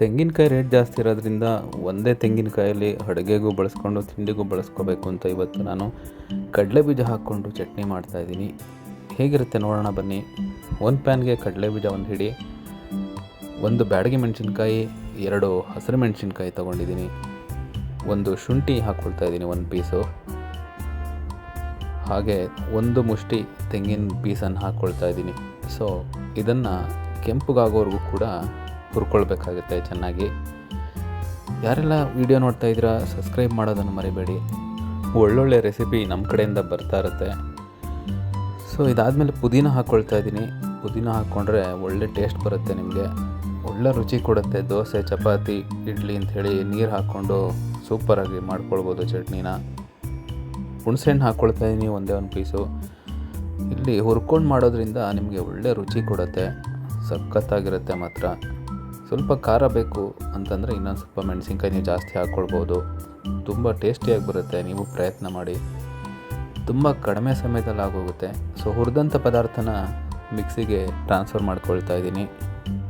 ತೆಂಗಿನಕಾಯಿ ರೇಟ್ ಜಾಸ್ತಿ ಇರೋದ್ರಿಂದ ಒಂದೇ ತೆಂಗಿನಕಾಯಲ್ಲಿ ಅಡುಗೆಗೂ ಬಳಸ್ಕೊಂಡು ತಿಂಡಿಗೂ ಬಳಸ್ಕೋಬೇಕು ಅಂತ ಇವತ್ತು ನಾನು ಕಡಲೆ ಬೀಜ ಹಾಕ್ಕೊಂಡು ಚಟ್ನಿ ಮಾಡ್ತಾಯಿದ್ದೀನಿ ಹೇಗಿರುತ್ತೆ ನೋಡೋಣ ಬನ್ನಿ. ಒಂದು ಪ್ಯಾನ್ಗೆ ಕಡಲೆ ಬೀಜ ಒಂದು ಹಿಡಿ, ಒಂದು ಬ್ಯಾಡಗಿ ಮೆಣಸಿನ್ಕಾಯಿ, ಎರಡು ಹಸಿರು ಮೆಣಸಿನ್ಕಾಯಿ ತೊಗೊಂಡಿದ್ದೀನಿ. ಒಂದು ಶುಂಠಿ ಹಾಕ್ಕೊಳ್ತಾ ಇದ್ದೀನಿ ಒಂದು ಪೀಸು ಹಾಗೆ ಒಂದು ಮುಷ್ಟಿ ತೆಂಗಿನ ಪೀಸನ್ನು ಹಾಕ್ಕೊಳ್ತಾ ಇದ್ದೀನಿ. ಸೊ ಇದನ್ನು ಕೆಂಪುಗಾಗೋವರೆಗೂ ಕೂಡ ಹುರ್ಕೊಳ್ಬೇಕಾಗುತ್ತೆ ಚೆನ್ನಾಗಿ. ಯಾರೆಲ್ಲ ವಿಡಿಯೋ ನೋಡ್ತಾ ಇದ್ದೀರಾ, ಸಬ್ಸ್ಕ್ರೈಬ್ ಮಾಡೋದನ್ನು ಮರಿಬೇಡಿ. ಒಳ್ಳೊಳ್ಳೆ ರೆಸಿಪಿ ನಮ್ಮ ಕಡೆಯಿಂದ ಬರ್ತಾ ಇರುತ್ತೆ. ಸೊ ಇದಾದಮೇಲೆ ಪುದೀನ ಹಾಕ್ಕೊಳ್ತಾ ಇದ್ದೀನಿ. ಪುದೀನ ಹಾಕ್ಕೊಂಡ್ರೆ ಒಳ್ಳೆ ಟೇಸ್ಟ್ ಬರುತ್ತೆ ನಿಮಗೆ. ಒಳ್ಳೆ ರುಚಿ ಕೊಡುತ್ತೆ. ದೋಸೆ, ಚಪಾತಿ, ಇಡ್ಲಿ ಅಂಥೇಳಿ ನೀರು ಹಾಕ್ಕೊಂಡು ಸೂಪರಾಗಿ ಮಾಡ್ಕೊಳ್ಬೋದು ಚಟ್ನಿನ. ಹುಣಸೆಹಣ್ಣು ಹಾಕ್ಕೊಳ್ತಾ ಇದ್ದೀನಿ ಒಂದೇ ಒಂದು ಪೀಸು ಇಲ್ಲಿ ಹುರ್ಕೊಂಡು ಮಾಡೋದ್ರಿಂದ ನಿಮಗೆ ಒಳ್ಳೆ ರುಚಿ ಕೊಡುತ್ತೆ. ಸಖತ್ತಾಗಿರುತ್ತೆ ಮಾತ್ರ. ಸ್ವಲ್ಪ ಖಾರ ಬೇಕು ಅಂತಂದರೆ ಇನ್ನೊಂದು ಸ್ವಲ್ಪ ಮೆಣಸಿನ್ಕಾಯಿ ನೀವು ಜಾಸ್ತಿ ಹಾಕ್ಕೊಳ್ಬೋದು. ತುಂಬ ಟೇಸ್ಟಿಯಾಗಿ ಬರುತ್ತೆ, ನೀವು ಪ್ರಯತ್ನ ಮಾಡಿ. ತುಂಬ ಕಡಿಮೆ ಸಮಯದಲ್ಲಿ ಆಗೋಗುತ್ತೆ. ಸೊ, ಹುರಿದಂಥ ಪದಾರ್ಥನ ಮಿಕ್ಸಿಗೆ ಟ್ರಾನ್ಸ್ಫರ್ ಮಾಡ್ಕೊಳ್ತಾ ಇದ್ದೀನಿ.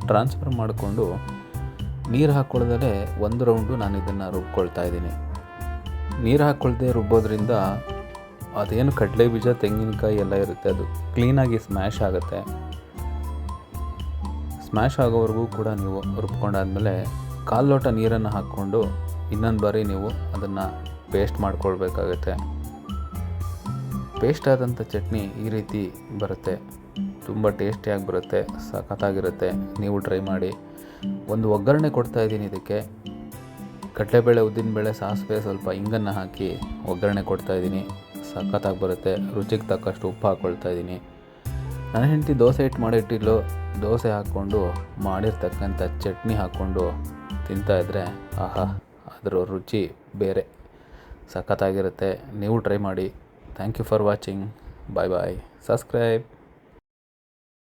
ಟ್ರಾನ್ಸ್ಫರ್ ಮಾಡಿಕೊಂಡು ನೀರು ಹಾಕ್ಕೊಳ್ದಲೇ ಒಂದು ರೌಂಡು ನಾನು ಇದನ್ನು ರುಬ್ಕೊಳ್ತಾ ಇದ್ದೀನಿ. ನೀರು ಹಾಕ್ಕೊಳ್ದೆ ರುಬ್ಬೋದ್ರಿಂದ ಅದೇನು ಕಡಲೆ ಬೀಜ, ತೆಂಗಿನಕಾಯಿ ಎಲ್ಲ ಇರುತ್ತೆ. ಅದು ಕ್ಲೀನಾಗಿ ಸ್ಮ್ಯಾಶ್ ಆಗುತ್ತೆ. ಸ್ಮ್ಯಾಶ್ ಆಗೋವರೆಗೂ ಕೂಡ ನೀವು ರುಬ್ಕೊಂಡಾದಮೇಲೆ ಕಾಲು ಲೋಟ ನೀರನ್ನು ಹಾಕ್ಕೊಂಡು ಇನ್ನೊಂದು ಬಾರಿ ನೀವು ಅದನ್ನು ಪೇಸ್ಟ್ ಮಾಡ್ಕೊಳ್ಬೇಕಾಗತ್ತೆ. ಪೇಸ್ಟ್ ಆದಂಥ ಚಟ್ನಿ ಈ ರೀತಿ ಬರುತ್ತೆ. ತುಂಬ ಟೇಸ್ಟಿಯಾಗಿ ಬರುತ್ತೆ, ಸಖತ್ತಾಗಿರುತ್ತೆ. ನೀವು ಟ್ರೈ ಮಾಡಿ. ಒಂದು ಒಗ್ಗರಣೆ ಕೊಡ್ತಾ ಇದ್ದೀನಿ ಇದಕ್ಕೆ. ಕಡಲೆಬೇಳೆ, ಉದ್ದಿನಬೇಳೆ, ಸಾಸಿವೆ ಸ್ವಲ್ಪ ಇಂಗನ್ನು ಹಾಕಿ ಒಗ್ಗರಣೆ ಕೊಡ್ತಾ ಇದ್ದೀನಿ. ಸಖತ್ತಾಗಿ ಬರುತ್ತೆ. ರುಚಿಗೆ ತಕ್ಕಷ್ಟು ಉಪ್ಪು ಹಾಕ್ಕೊಳ್ತಾ ಇದ್ದೀನಿ. ನನ್ನ ಹೆಂಡತಿ ದೋಸೆ ಹಿಟ್ಟು ಮಾಡಿಟ್ಟಿದ್ಲು, ದೋಸೆ ಹಾಕ್ಕೊಂಡು ಮಾಡಿರ್ತಕ್ಕಂಥ ಚಟ್ನಿ ಹಾಕ್ಕೊಂಡು ತಿಂತಾಯಿದ್ರೆ ಆಹಾ, ಅದರ ರುಚಿ ಬೇರೆ, ಸಖತ್ತಾಗಿರುತ್ತೆ. ನೀವು ಟ್ರೈ ಮಾಡಿ. Thank you for watching. Bye bye. Subscribe.